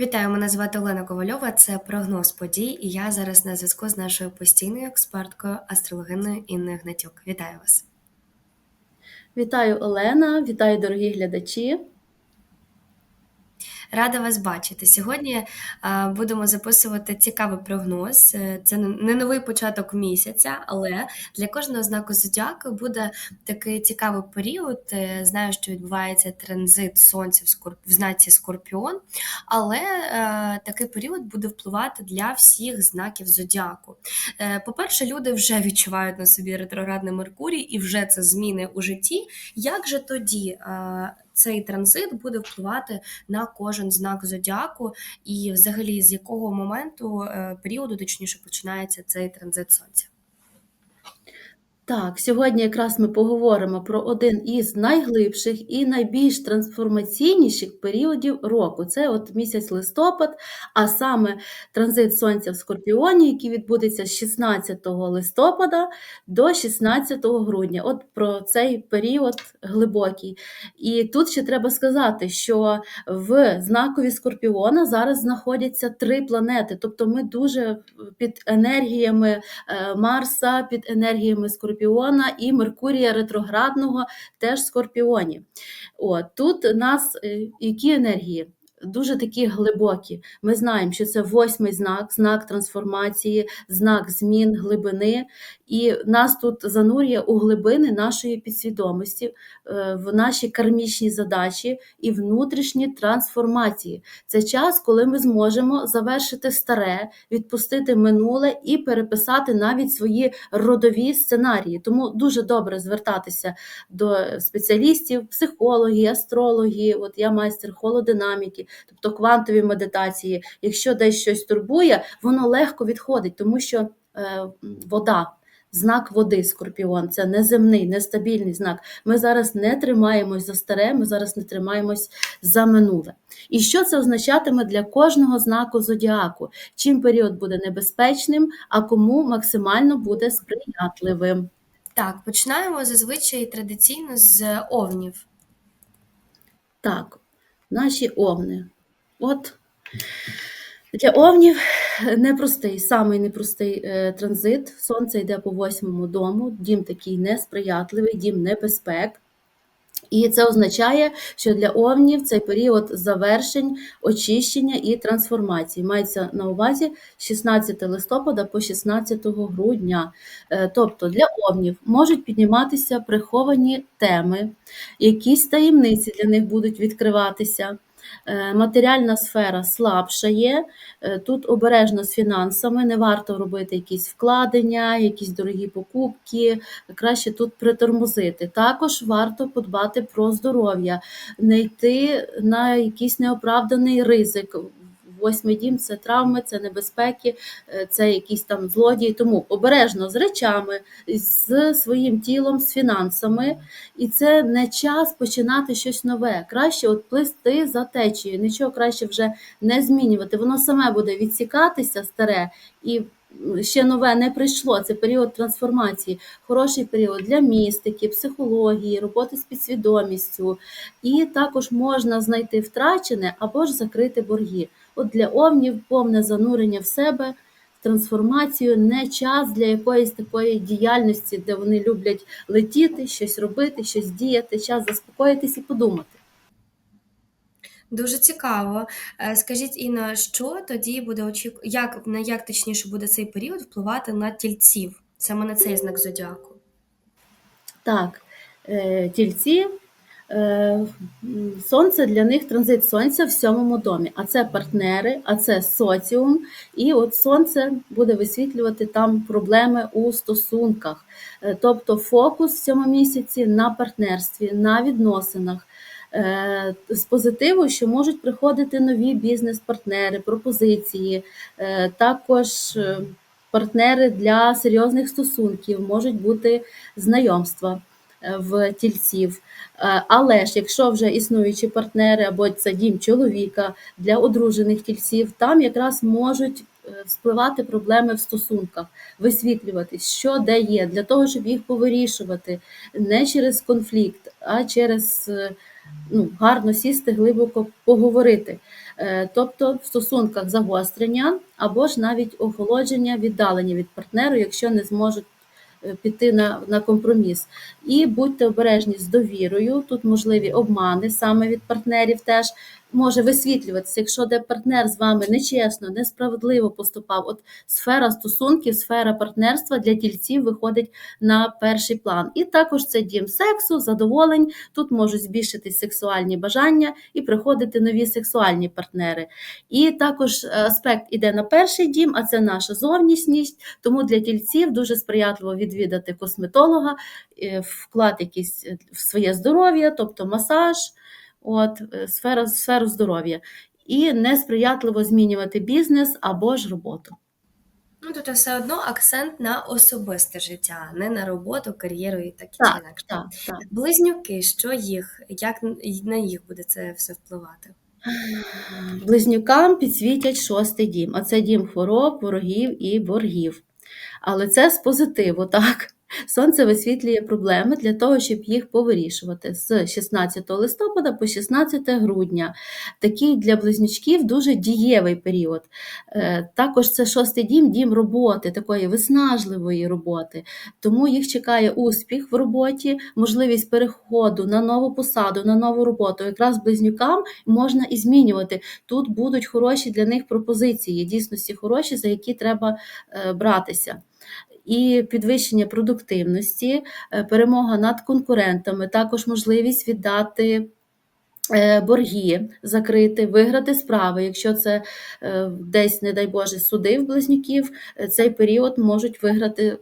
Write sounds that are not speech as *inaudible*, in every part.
Вітаю, мене звати Олена Ковальова. Це прогноз подій, і я зараз на зв'язку з нашою постійною експерткою астрологиною Інною Гнатюк. Вітаю вас. Вітаю Олена, вітаю дорогі глядачі. Рада вас бачити. Сьогодні будемо записувати цікавий прогноз. Е, Це не новий початок місяця, але для кожного знаку зодіаку буде такий цікавий період. Е, Знаю, що відбувається транзит сонця в, скорп... в знаці Скорпіон, але е, такий період буде впливати для всіх знаків зодіаку. Е, По-перше, люди вже відчувають на собі ретроградний Меркурій, і вже це зміни у житті. Як же тоді е, цей транзит буде впливати на кожен знак зодіаку, і взагалі з якого моменту е, періоду, точніше, починається цей транзит сонця? Так, сьогодні якраз ми поговоримо про один із найглибших і найбільш трансформаційніших періодів року. Це от місяць листопад, а саме транзит сонця в Скорпіоні, який відбудеться з 16 листопада до 16 грудня. От про цей період глибокий. І тут ще треба сказати, що в знакові Скорпіона зараз знаходяться три планети, тобто ми дуже під енергіями е, Марса, під енергіями Скорпіона. Скорпіона і Меркурія ретроградного теж Скорпіоні. От, Тут у нас е, які енергії? Дуже такі глибокі. Ми знаємо, що це восьмий знак, знак трансформації, знак змін глибини, і нас тут занурює у глибини нашої підсвідомості, е, в наші кармічні задачі і внутрішні трансформації. Це час, коли ми зможемо завершити старе, відпустити минуле і переписати навіть свої родові сценарії. Тому дуже добре звертатися до спеціалістів, психології, астрології. От я майстер холодинаміки, тобто квантові медитації. Якщо десь щось турбує, воно легко відходить, тому що е, вода. Знак води Скорпіон це неземний, нестабільний знак. Ми зараз не тримаємось за старе, ми зараз не тримаємось за минуле. І що це означатиме для кожного знаку зодіаку? Чим період буде небезпечним, а кому максимально буде сприятливим? Так, починаємо зазвичай традиційно з овнів. Так, наші овни. От для овнів непростий, самий непростий е, транзит. Сонце йде по восьмому дому, дім такий несприятливий, дім небезпек. І це означає, що для овнів цей період завершень, очищення і трансформації мається на увазі 16 листопада по 16 грудня. Е, тобто для овнів можуть підніматися приховані теми, якісь таємниці для них будуть відкриватися. Е, матеріальна сфера слабшає, є тут обережно з фінансами, не варто робити якісь вкладення, якісь дорогі покупки, краще тут притормозити. Також варто подбати про здоров'я, не йти на якийсь неоправданий ризик. Восьмий дім це травми, це небезпеки, е, це якісь там злодії. Тому обережно з речами, з своїм тілом, з фінансами. І це не час починати щось нове. Краще от плисти за течією, нічого краще вже не змінювати. Воно саме буде відсікатися старе і. Ще нове не прийшло, це період трансформації, хороший період для містики, психології, роботи з підсвідомістю. І також можна знайти втрачене або ж закрити борги. От для овнів повне занурення в себе, трансформацію, не час для якоїсь такої діяльності, де вони люблять летіти, щось робити, щось діяти, час заспокоїтись і подумати. Дуже цікаво. Е, Скажіть, Інна, що тоді буде очікувати, як на як точніше буде цей період впливати на тільців, саме на цей знак зодіаку? Так, е, тільці Е, сонце для них транзит сонця в сьомому домі, а це партнери, а це соціум. І от сонце буде висвітлювати там проблеми у стосунках. Тобто фокус в цьому місяці на партнерстві, на відносинах. Е, з позитиву, що можуть приходити нові бізнес-партнери, пропозиції, також партнери для серйозних стосунків, можуть бути знайомства в тільців. Е, але ж якщо вже існуючі партнери або це дім чоловіка для одружених тільців, там якраз можуть е, спливати проблеми в стосунках, висвітлюватись, що де є, для того, щоб їх повирішувати не через конфлікт, а через е, ну, гарно сісти, глибоко поговорити. Е, Тобто в стосунках загострення або ж навіть охолодження, віддалення від партнеру, якщо не зможуть е, піти на, на компроміс. І будьте обережні з довірою. Тут можливі обмани саме від партнерів теж може висвітлюватися, якщо де партнер з вами нечесно, несправедливо поступав. От сфера стосунків, сфера партнерства для тільців виходить на перший план. І також це дім сексу, задоволень. Тут можуть збільшитись сексуальні бажання і приходити нові сексуальні партнери. І також е, аспект іде на перший дім, а це наша зовнішність. Тому для тільців дуже сприятливо відвідати косметолога, е, вклад якийсь е, в своє здоров'я, тобто масаж, от, е, сфера, сферу здоров'я. І несприятливо змінювати бізнес або ж роботу. Ну, тобто все одно акцент на особисте життя, не на роботу, кар'єру і так Так, інакше. так, так. Близнюки, що їх, як на їх буде це все впливати? *sighs* Близнюкам підсвітять шостий дім, а це дім хвороб, ворогів і боргів. Але це з позитиву, так. Сонце висвітлює проблеми для того, щоб їх повирішувати з 16 листопада по 16 грудня. Такий для близнючків дуже дієвий період. Е, Також це шостий дім, дім роботи, такої виснажливої роботи. Тому їх чекає успіх в роботі, можливість переходу на нову посаду, на нову роботу. Якраз близнюкам можна і змінювати. Тут будуть хороші для них пропозиції, дійсності хороші, за які треба е, братися. І підвищення продуктивності, е, перемога над конкурентами, також можливість віддати е, борги, закрити, виграти справи. Якщо це е, десь, не дай Боже, суди в близнюків, цей період можуть виграти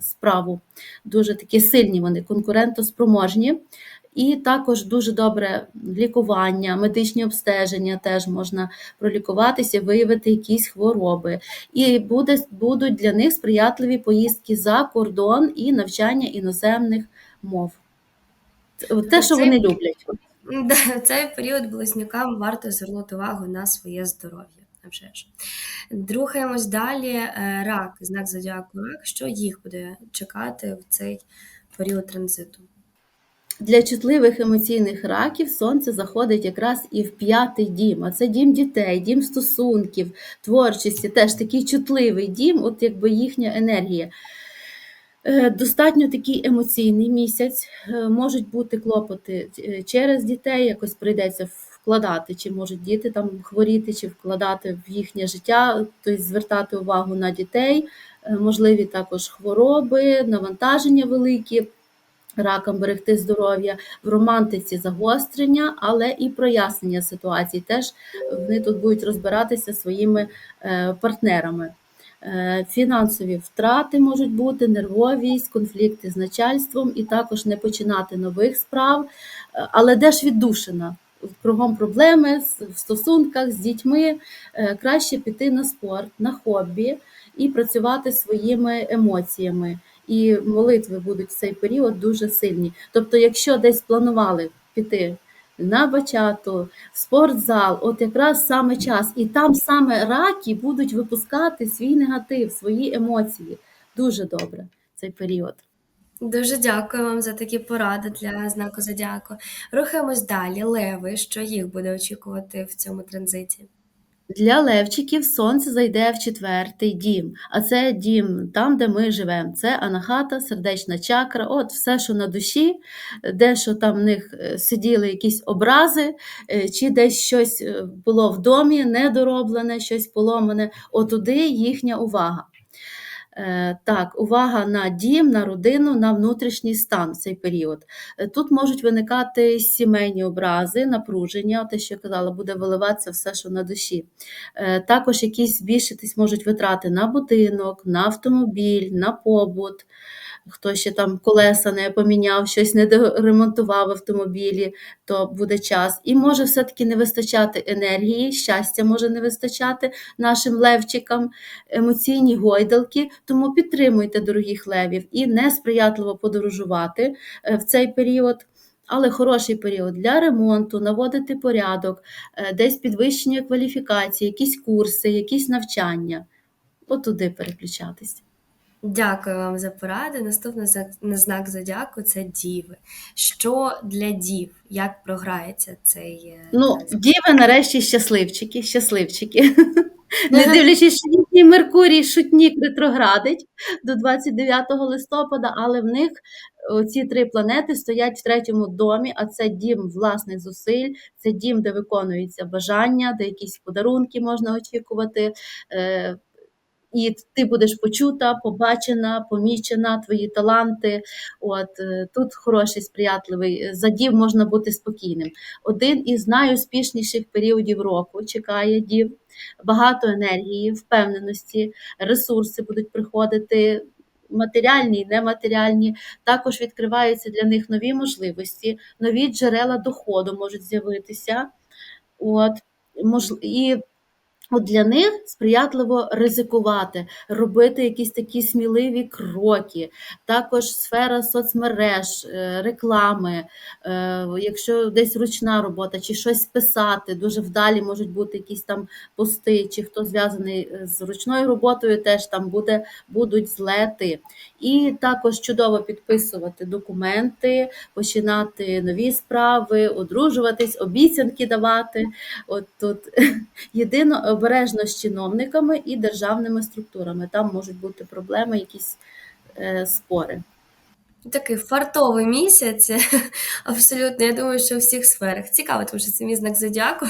справу. Дуже такі сильні вони, конкурентоспроможні. І також дуже добре лікування, медичні обстеження теж можна пролікуватися, виявити якісь хвороби. І буде, будуть для них сприятливі поїздки за кордон і навчання іноземних мов. Те, що вони люблять. Да, цей період близнюкам варто звернути увагу на своє здоров'я. А вже ж. Рухаємось далі. Е, Рак, знак зодіаку рак. Що їх буде чекати в цей період транзиту? Для чутливих емоційних раків сонце заходить якраз і в п'ятий дім, а це дім дітей, дім стосунків, творчості, теж такий чутливий дім, от якби їхня енергія. Е, Достатньо такий емоційний місяць, Е, можуть бути клопоти через дітей, якось прийдеться вкладати, чи можуть діти там хворіти, чи вкладати в їхнє життя, тобто звертати увагу на дітей, Е, можливі також хвороби, навантаження великі ракам берегти здоров'я, в романтиці загострення, але і прояснення ситуацій. Теж вони тут будуть розбиратися своїми е, партнерами. Е, Фінансові втрати можуть бути, нервовість, конфлікти з начальством і також не починати нових справ, але де ж віддушина? Кругом проблеми в стосунках з дітьми, Е, краще піти на спорт, на хобі і працювати своїми емоціями і молитви будуть в цей період дуже сильні. Тобто, якщо десь планували піти на бачату, в спортзал, от якраз саме час, і там саме раки будуть випускати свій негатив, свої емоції. Дуже добре цей період. Дуже дякую вам за такі поради для знаку зодіаку. Рухаємось далі. Леви, що їх буде очікувати в цьому транзиті? Для левчиків сонце зайде в четвертий дім, а це дім там, де ми живемо. Це анахата, сердечна чакра, от все, що на душі, де що там в них е, сиділи якісь образи, е, чи десь щось е, було в домі недороблене, щось поломане. Отуди їхня увага. Е, Так, увага на дім, на родину, на внутрішній стан в цей період. Е, Тут можуть виникати сімейні образи, напруження, те, що я казала, буде виливатися все, що на душі. Е, Також якісь збільшитись можуть витрати на будинок, на автомобіль, на побут. Хто ще там колеса не поміняв, щось не доремонтував в автомобілі, то буде час. І може все-таки не вистачати енергії, щастя може не вистачати нашим левчикам, емоційні гойдалки. Тому підтримуйте дорогих левів і несприятливо подорожувати е, в цей період. Але хороший період для ремонту, наводити порядок, е, десь підвищення кваліфікації, якісь курси, якісь навчання. От туди переключатись. Дякую вам за поради. Наступний знак, зодіаку це діви. Що для дів? Як програється цей е, Ну, діви нарешті щасливчики, щасливчики. Не дивлячись, що їхній Меркурій шутнік ретроградить до 29 листопада, але в них ці три планети стоять в третьому домі, а це дім власних зусиль, це дім, де виконуються бажання, де якісь подарунки можна очікувати. І ти будеш почута, побачена, помічена, твої таланти. От е, тут хороший, сприятливий е, за дів можна бути спокійним. Один із найуспішніших періодів року чекає дів. Багато енергії, впевненості, ресурси будуть приходити. Матеріальні і нематеріальні, також відкриваються для них нові можливості, нові джерела доходу можуть з'явитися. От, мож... І От для них сприятливо ризикувати, робити якісь такі сміливі кроки. Також сфера соцмереж, е, реклами, е, якщо десь ручна робота, чи щось писати, дуже вдалі можуть бути якісь там пости, чи хто зв'язаний е, з ручною роботою, теж там буде, будуть злети. І також чудово підписувати документи, починати нові справи, одружуватись, обіцянки давати. От тут *laughs* єдино обережно з чиновниками і державними структурами. Там можуть бути проблеми, якісь е, спори. Такий фартовий місяць, *laughs* абсолютно. Я думаю, що у всіх сферах. Цікаво, тому що це мій знак зодіаку.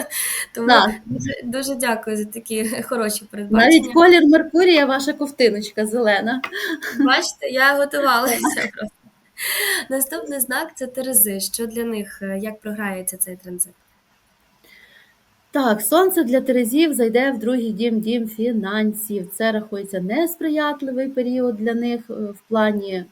*laughs* Тому Так. дуже, дуже дякую за такі *laughs* хороші передбачення. Навіть колір Меркурія, ваша ковтиночка зелена. Бачите, я готувалася просто. Наступний знак це Терези. Що для них, е, як програється цей транзит? Так, сонце для Терезів зайде в другий дім, дім фінансів. Це рахується несприятливий період для них е, в плані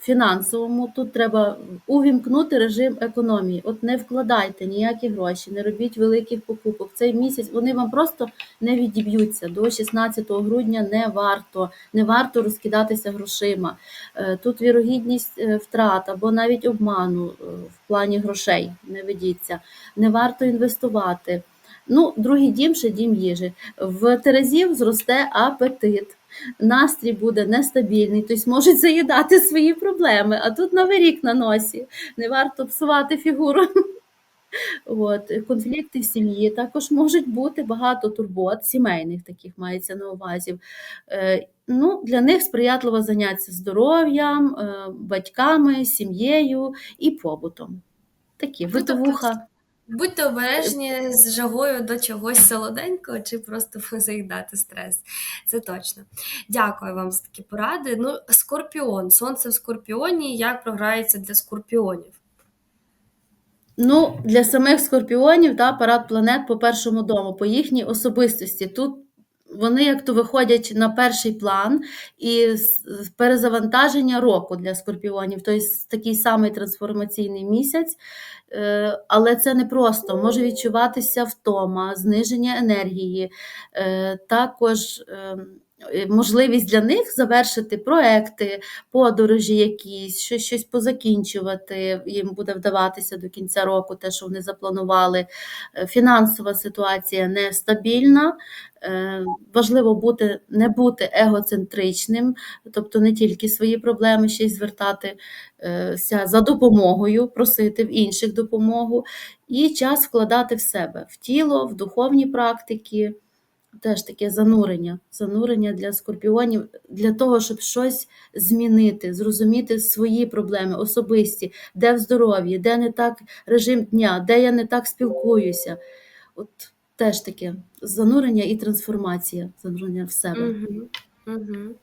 фінансовому. Тут треба увімкнути режим економії. От не вкладайте ніякі гроші, не робіть великих покупок. Цей місяць вони вам просто не відіб'ються. До 16 грудня не варто, не варто розкидатися грошима. Е, Тут вірогідність е, втрат або навіть обману в плані грошей. Не ведіться, не варто інвестувати. Ну, другий дім ще дім їжі. В Терезів зросте апетит. Настрій буде нестабільний, тобто можуть заїдати свої проблеми, а тут новий рік на носі. Не варто псувати фігуру. *laughs* От, конфлікти в сім'ї також можуть бути багато турбот, сімейних таких мається на увазі. Е, ну, Для них сприятливо заняття здоров'ям, е, батьками, сім'єю і побутом. Такі Ну, тобто. Будьте обережні з жагою до чогось солоденького чи просто *laughs* заїдати стрес. Це точно. Дякую вам за такі поради. Ну, скорпіон, сонце в скорпіоні. Як програється для скорпіонів? Ну, для самих скорпіонів та парад планет по першому дому, по їхній особистості. Тут вони як то виходять на перший план і перезавантаження року для скорпіонів, тобто такий самий трансформаційний місяць. Е, Але це не просто. Може відчуватися втома, зниження енергії, е, також ем, можливість для них завершити проекти, подорожі якісь, щось, щось позакінчувати. Їм буде вдаватися до кінця року, те, що вони запланували. Е, Фінансова ситуація нестабільна. Е, Важливо бути, не бути егоцентричним, тобто не тільки свої проблеми ще й звертатися за допомогою, просити в інших допомогу, і час вкладати в себе, в тіло, в духовні практики. Теж таке занурення, занурення для скорпіонів, для того, щоб щось змінити, зрозуміти свої проблеми особисті, де в здоров'ї, де не так режим дня, де я не так спілкуюся. От теж таке занурення і трансформація, занурення в себе. Угу.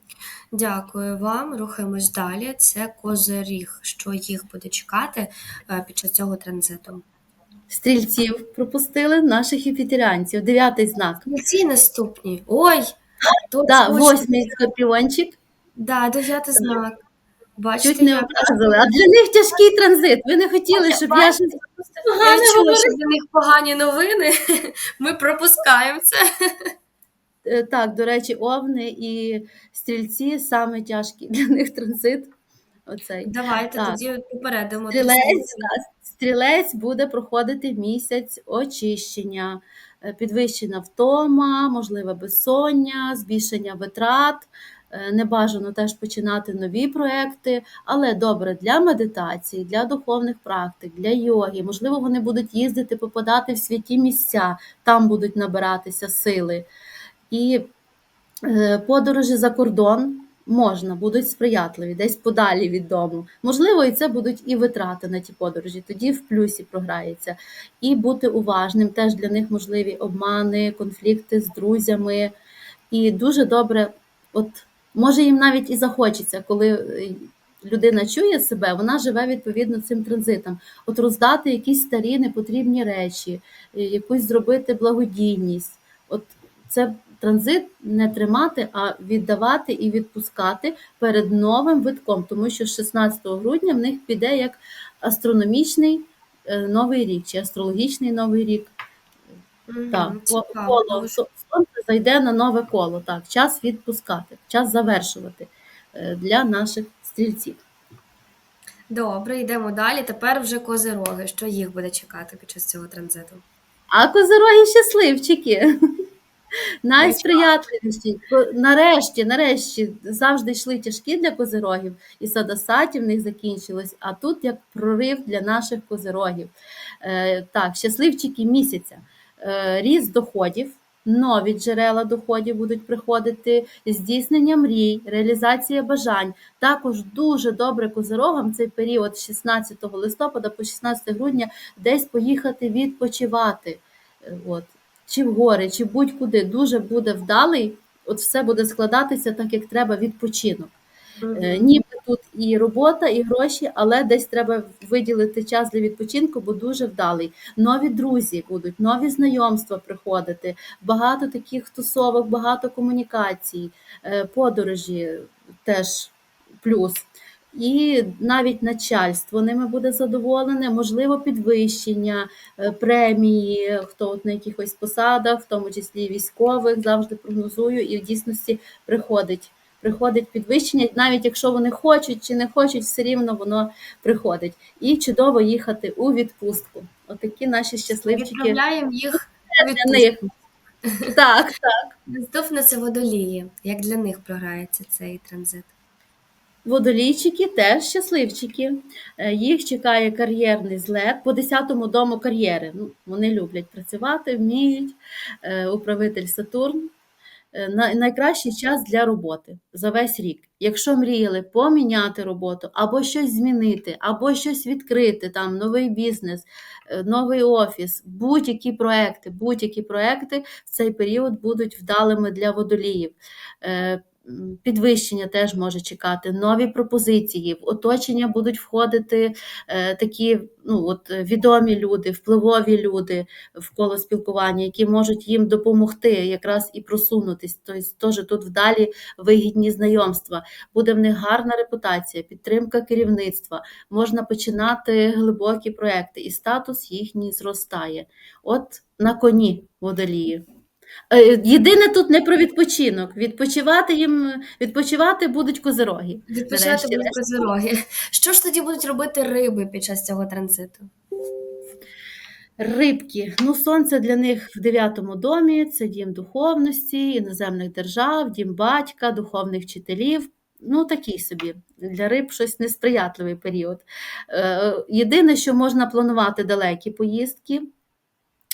Дякую вам. Рухаємось далі. Це козиріг. Що їх буде чекати е, під час цього транзиту? Стрільців пропустили наших ефітеріанців. Дев'ятий знак. Ці наступні. Ой! Да, восьмий скорпіончик. Да, дев'ятий знак. Бачите, Чуть не образили. А для них тяжкий транзит. Ви не хотіли, щоб я щось Я чула, що для них погані новини. *laughs* Ми пропускаємо це. Е, Так, до речі, овни і стрільці саме тяжкі для них транзит. Оцей. Давайте Так. тоді попередимо. Стрілець, стрілець буде проходити місяць очищення, е, підвищена втома, можливе безсоння, збільшення витрат. Е, Не бажано теж починати нові проекти, але добре для медитації, для духовних практик, для йоги. Можливо, вони будуть їздити, попадати в святі місця, там будуть набиратися сили. І е, подорожі за кордон можна, будуть сприятливі, десь подалі від дому. Можливо, і це будуть і витрати на ті подорожі, тоді в плюсі програється. І бути уважним, теж для них можливі обмани, конфлікти з друзями. І дуже добре, от може їм навіть і захочеться, коли е, людина чує себе, вона живе відповідно цим транзитом. От роздати якісь старі непотрібні речі, е, якусь зробити благодійність. От це транзит не тримати, а віддавати і відпускати перед новим витком, тому що 16 грудня в них піде як астрономічний е, новий рік чи астрологічний новий рік. Мгм, Так, цікаво, коло сонце зайде на нове коло. Так, час відпускати, час завершувати е, для наших стрільців. Добре, йдемо далі. Тепер вже козироги. Що їх буде чекати під час цього транзиту? А козироги щасливчики. Найсприятливіші. Нарешті, нарешті, завжди йшли тяжкі для козирогів, і садасаті в них закінчилось, а тут як прорив для наших козирогів. Е, так, щасливчики місяця. Е, ріст доходів, нові джерела доходів будуть приходити, здійснення мрій, реалізація бажань. Також дуже добре козирогам цей період з 16 листопада по 16 грудня десь поїхати відпочивати. Е, От. Чи в гори, чи будь-куди дуже буде вдалий, от все буде складатися так, як треба відпочинок. Е. Ніби тут і робота, і гроші, але десь треба виділити час для відпочинку, бо дуже вдалий. Нові друзі будуть, нові знайомства приходити, багато таких тусовок, багато комунікацій, е, подорожі теж плюс. І навіть начальство ними буде задоволене, можливо, підвищення, е, премії, хто от на якихось посадах, в тому числі військових, завжди прогнозую, і в дійсності приходить. Приходить підвищення, навіть якщо вони хочуть чи не хочуть, все рівно воно приходить. І чудово їхати у відпустку. Отакі наші щасливчики Відправляємо їх для них. Так, так. Наступне це водолії. Як для них програється цей транзит? Водолійчики теж щасливчики. Е, Їх чекає кар'єрний злет по 10-му дому кар'єри. Ну, вони люблять працювати, вміють. Е, Управитель Сатурн. Е, Найкращий час для роботи за весь рік. Якщо мріяли поміняти роботу, або щось змінити, або щось відкрити, там новий бізнес, новий офіс, будь-які проекти, будь-які проекти в цей період будуть вдалими для водоліїв. Підвищення теж може чекати, нові пропозиції, в оточення будуть входити е, такі ну, от, відомі люди, впливові люди в коло спілкування, які можуть їм допомогти якраз і просунутись. Тобто теж тут вдалі вигідні знайомства. Буде в них гарна репутація, підтримка керівництва, можна починати глибокі проекти, і статус їхній зростає. От на коні водолії. Е, Єдине тут не про відпочинок. Відпочивати їм відпочивати будуть козироги. Відпочивати будуть козироги. Що ж тоді будуть робити риби під час цього транзиту? Рибки. Ну, сонце для них в дев'ятому домі це дім духовності, іноземних держав, дім батька, духовних вчителів. Ну, такий собі для риб щось несприятливий період. Е, Єдине, що можна планувати далекі поїздки.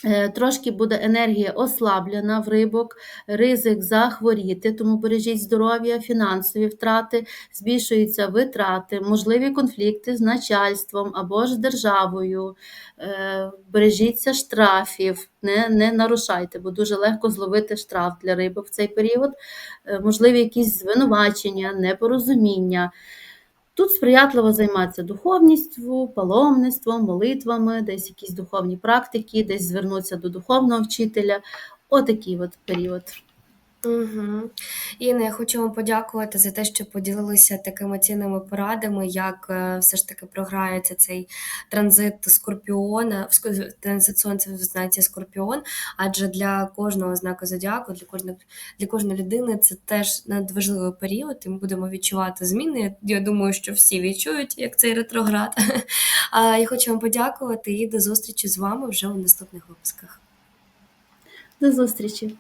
Е, Трошки буде енергія ослаблена в рибок, ризик захворіти, тому бережіть здоров'я, фінансові втрати, збільшуються витрати, можливі конфлікти з начальством або ж з державою. Е, Бережіться штрафів, не, не нарушайте, бо дуже легко зловити штраф для риби в цей період. Е, Можливі якісь звинувачення, непорозуміння. Тут сприятливо займатися духовністю, паломництвом, молитвами, десь якісь духовні практики, десь звернутися до духовного вчителя. Отакий от період. Угу. Інна, я хочу вам подякувати за те, що поділилися такими цінними порадами, як е, все ж таки програється цей транзит Скорпіона, в транзит сонця в знаці Скорпіон. Адже для кожного знаку зодіаку, для кожної, для кожної людини це теж надважливий період, і ми будемо відчувати зміни. Я думаю, що всі відчують, як цей ретроград. *laughs* А я хочу вам подякувати і до зустрічі з вами вже у наступних випусках. До зустрічі!